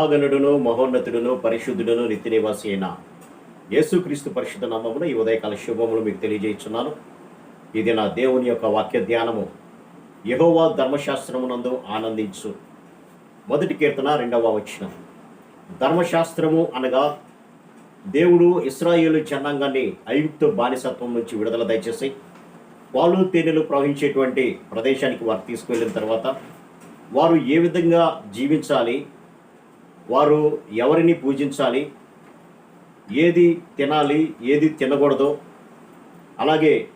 మహాగణుడును మహోన్నతుడును పరిశుద్ధుడును నిత్యనివాసి అయిన యేసుక్రీస్తు పరిశుద్ధ నామమున ఈ ఉదయకాల శుభములు మీకు తెలియజేస్తున్నాను. ఇది నా దేవుని యొక్క వాక్య ధ్యానము యహోవా ధర్మశాస్త్రమునందు ఆనందించు. మొదటి కీర్తన రెండవ వచ్చిన ధర్మశాస్త్రము అనగా దేవుడు ఇస్రాయేలు జనాంగాన్ని ఐగుప్తు బానిసత్వం నుంచి విడుదల దయచేసి పాలు తేనెలు ప్రవహించేటువంటి ప్రదేశానికి వారు తీసుకువెళ్ళిన తర్వాత వారు ఏ విధంగా జీవించాలి వారు ఎవరిని పూజించాలి? ఏది తినాలి? ఏది తినకూడదో? అలాగే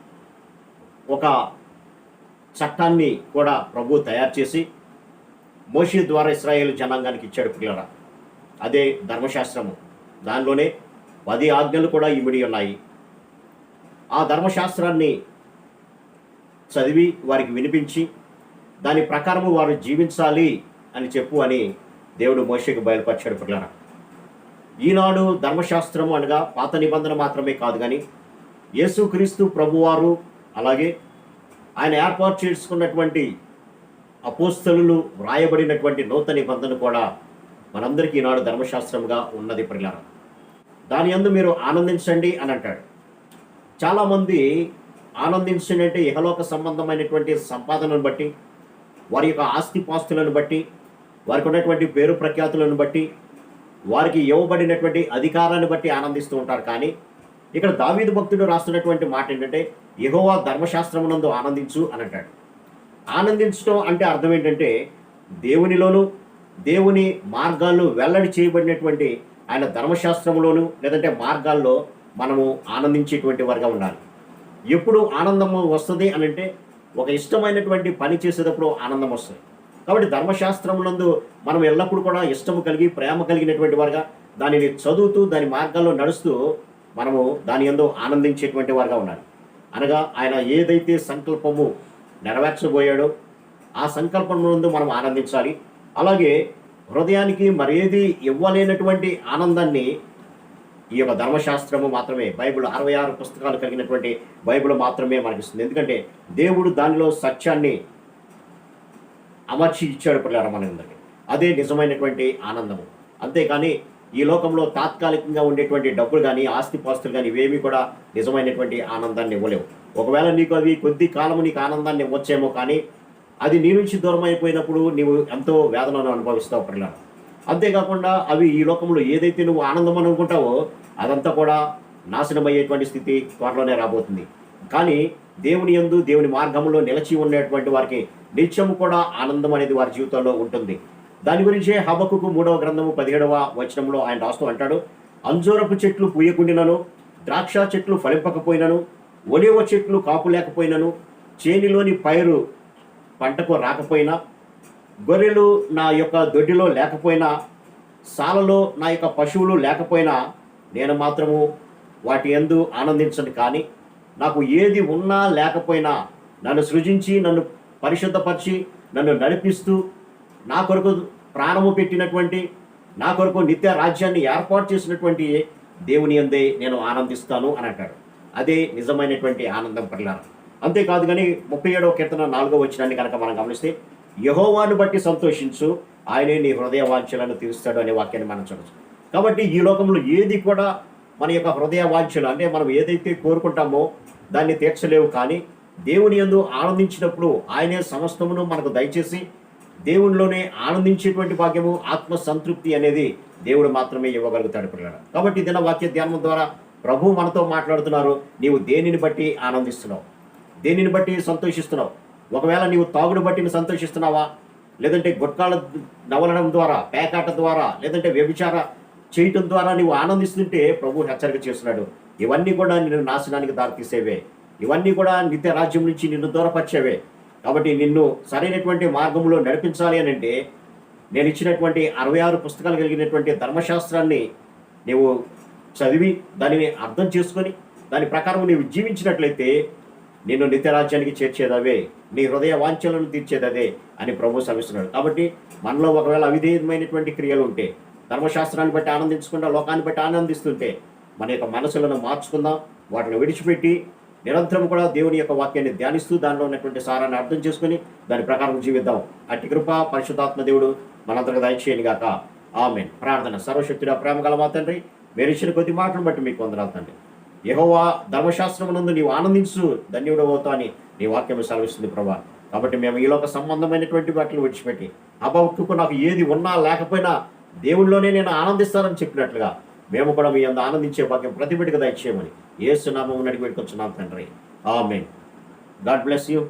ఒక చట్టాన్ని కూడా ప్రభు తయారు చేసి మోషి ద్వారా ఇస్రాయేల్ జనాంగానికి ఇచ్చాడు పిల్లరా. అదే ధర్మశాస్త్రము. దానిలోనే పది ఆజ్ఞలు కూడా ఇమిడి ఉన్నాయి. ఆ ధర్మశాస్త్రాన్ని చదివి వారికి వినిపించి దాని ప్రకారము వారు జీవించాలి అని చెప్పు అని దేవుడు మోషకు బయలుపరిచాడు పిల్లల ఈనాడు ధర్మశాస్త్రము అనగా పాత నిబంధన మాత్రమే కాదు కానీ యేసుక్రీస్తు ప్రభువారు అలాగే ఆయన ఏర్పాటు చేసుకున్నటువంటి అపోస్తలు వ్రాయబడినటువంటి నూతన నిబంధన కూడా మనందరికీ ఈనాడు ధర్మశాస్త్రంగా ఉన్నది ప్రిలార దాని అందు మీరు ఆనందించండి అని అంటాడు. చాలామంది ఆనందించండి అంటే ఇహలోక సంబంధమైనటువంటి సంపాదనను బట్టి వారి యొక్క ఆస్తిపాస్తులను బట్టి వారికి ఉన్నటువంటి పేరు ప్రఖ్యాతులను బట్టి వారికి ఇవ్వబడినటువంటి అధికారాన్ని బట్టి ఆనందిస్తూ ఉంటారు. కానీ ఇక్కడ దావీదు భక్తుడు రాస్తున్నటువంటి మాట ఏంటంటే యహోవా ధర్మశాస్త్రమునందు ఆనందించు అని అంటాడు. ఆనందించడం అంటే అర్థం ఏంటంటే దేవునిలోను దేవుని మార్గాల్లో వెల్లడి చేయబడినటువంటి ఆయన ధర్మశాస్త్రంలోను లేదంటే మార్గాల్లో మనము ఆనందించేటువంటి వారిగా ఉండాలి. ఎప్పుడు ఆనందం వస్తుంది అని అంటే ఒక ఇష్టమైనటువంటి పని చేసేటప్పుడు ఆనందం వస్తుంది. కాబట్టి ధర్మశాస్త్రములందు మనం ఎల్లప్పుడూ కూడా ఇష్టము కలిగి ప్రేమ కలిగినటువంటి వారుగా దానిని చదువుతూ దాని మార్గాల్లో నడుస్తూ మనము దాని ఎందు ఆనందించేటువంటి వారుగా ఉండాలి. అనగా ఆయన ఏదైతే సంకల్పము నెరవేర్చబోయాడో ఆ సంకల్పమునందు మనం ఆనందించాలి. అలాగే హృదయానికి మరేది ఇవ్వలేనటువంటి ఆనందాన్ని ఈ యొక్క ధర్మశాస్త్రము మాత్రమే బైబిల్ అరవై ఆరు పుస్తకాలు కలిగినటువంటి బైబిల్ మాత్రమే మనకిస్తుంది. ఎందుకంటే దేవుడు దానిలో సత్యాన్ని అమర్చి ఇచ్చాడు పిల్లల మనందరికీ అదే నిజమైనటువంటి ఆనందము. అంతేకాని ఈ లోకంలో తాత్కాలికంగా ఉండేటువంటి డబ్బులు కానీ ఆస్తిపాస్తులు కానీ ఇవేమీ కూడా నిజమైనటువంటి ఆనందాన్ని ఇవ్వలేవు. ఒకవేళ నీకు అవి కొద్ది కాలము నీకు ఆనందాన్ని ఇవ్వచ్చేమో కానీ అది నీ నుంచి దూరం అయిపోయినప్పుడు నీవు ఎంతో వేదనను అనుభవిస్తావు పిల్లలు అంతేకాకుండా అవి ఈ లోకంలో ఏదైతే నువ్వు ఆనందం అనుకుంటావో అదంతా కూడా నాశనమయ్యేటువంటి స్థితి త్వరలోనే రాబోతుంది. కానీ దేవుని యందు దేవుని మార్గంలో నిలిచి ఉన్నటువంటి వారికి నిత్యము కూడా ఆనందం అనేది వారి జీవితంలో ఉంటుంది. దాని గురించే హబకుకు మూడవ గ్రంథము పదిహేడవ వచనంలో ఆయన రాస్తూ అంటాడు. అంజూరపు చెట్లు పూయకుండినను ద్రాక్ష చెట్లు ఫలింపకపోయినను ఒలివ చెట్లు కాపు లేకపోయినను చేనిలోని పైరు పంటకు రాకపోయినా గొర్రెలు నా యొక్క దొడ్డిలో లేకపోయినా సాలలో నా యొక్క పశువులు లేకపోయినా నేను మాత్రము వాటి ఎందు ఆనందించను కానీ నాకు ఏది ఉన్నా లేకపోయినా నన్ను సృజించి నన్ను పరిశుద్ధపరిచి నన్ను నడిపిస్తూ నా కొరకు ప్రాణము పెట్టినటువంటి నా కొరకు నిత్య రాజ్యాన్ని ఏర్పాటు చేసినటువంటి దేవుని అందే నేను ఆనందిస్తాను అని అంటాడు. అదే నిజమైనటువంటి ఆనందం పర్లారు. అంతేకాదు కానీ ముప్పై ఏడవ కీర్తన నాలుగో వచ్చినాన్ని కనుక మనం గమనిస్తే యహోవాను బట్టి సంతోషించు ఆయనే నీ హృదయ వాంఛలను తీరుస్తాడు అనే వాక్యాన్ని మనం చూడవచ్చు కాబట్టి ఈ లోకంలో ఏది కూడా మన యొక్క హృదయ వాంఛలు అంటే మనం ఏదైతే కోరుకుంటామో దాన్ని తీర్చలేవు కానీ దేవుని యందు ఆనందించినప్పుడు ఆయనే సమస్తమును మనకు దయచేసి దేవునిలోనే ఆనందించేటువంటి భాగ్యము ఆత్మ సంతృప్తి అనేది దేవుడు మాత్రమే ఇవ్వగలుగుతాడు పిల్లలు కాబట్టి దిన వాక్య ధ్యానం ద్వారా ప్రభు మనతో మాట్లాడుతున్నారు. నీవు దేనిని బట్టి ఆనందిస్తున్నావు? దేనిని బట్టి సంతోషిస్తున్నావు? ఒకవేళ నీవు తాగుడు బట్టి సంతోషిస్తున్నావా? లేదంటే గుట్కాల నవలడం ద్వారా పేకాట ద్వారా లేదంటే వ్యభిచార చేయటం ద్వారా నువ్వు ఆనందిస్తుంటే ప్రభు హెచ్చరిక చేస్తున్నాడు. ఇవన్నీ కూడా నిన్ను నాశనానికి దారితీసేవే. ఇవన్నీ కూడా నిత్య రాజ్యం నుంచి నిన్ను దూరపరిచేవే. కాబట్టి నిన్ను సరైనటువంటి మార్గంలో నడిపించాలి అని అంటే నేను ఇచ్చినటువంటి అరవై ఆరు పుస్తకాలు కలిగినటువంటి ధర్మశాస్త్రాన్ని నీవు చదివి దానిని అర్థం చేసుకొని దాని ప్రకారం నీవు జీవించినట్లయితే నిన్ను నిత్యరాజ్యానికి చేర్చేదవే. నీ హృదయ వాంఛలను తీర్చేదదే అని ప్రభు శ్రమిస్తున్నాడు. కాబట్టి మనలో ఒకవేళ అవిధేయమైనటువంటి క్రియలు ఉంటే ధర్మశాస్త్రాన్ని బట్టి ఆనందించకుండా లోకాన్ని బట్టి ఆనందిస్తుంటే మన యొక్క మనసులను మార్చుకుందాం. వాటిని విడిచిపెట్టి నిరంతరం కూడా దేవుని యొక్క వాక్యాన్ని ధ్యానిస్తూ దానిలో ఉన్నటువంటి సారాన్ని అర్థం చేసుకుని దాని ప్రకారం జీవిద్దాం. అట్టి కృప పరిశుద్ధాత్మ దేవుడు మనందరికి దయచేయని గాక. ఆమెన్. ప్రార్థన సర్వశక్తుడ ప్రేమ గల మా తండ్రి మీరు ఇచ్చిన కొద్ది మాటలు బట్టి మీకు వందనాలు తండ్రి. యహోవా ధర్మశాస్త్రమునందు నీవు ఆనందించు ధన్యుడు అవుతా అని నీ వాక్యం సెలవిస్తుంది ప్రభా. కాబట్టి మేము ఈలోక సంబంధమైనటువంటి వాటిని విడిచిపెట్టి అబౌక్కు నాకు ఏది ఉన్నా లేకపోయినా దేవుళ్ళలోనే నేను ఆనందిస్తానని చెప్పినట్లుగా మేము కూడా మీ అందు ఆనందించే భాగ్యం ప్రతి దయచేయమని ఏసునామం నడిపెట్టుకొచ్చున్నాం తండ్రి. ఆమె గాడ్ బ్లెస్ యూ.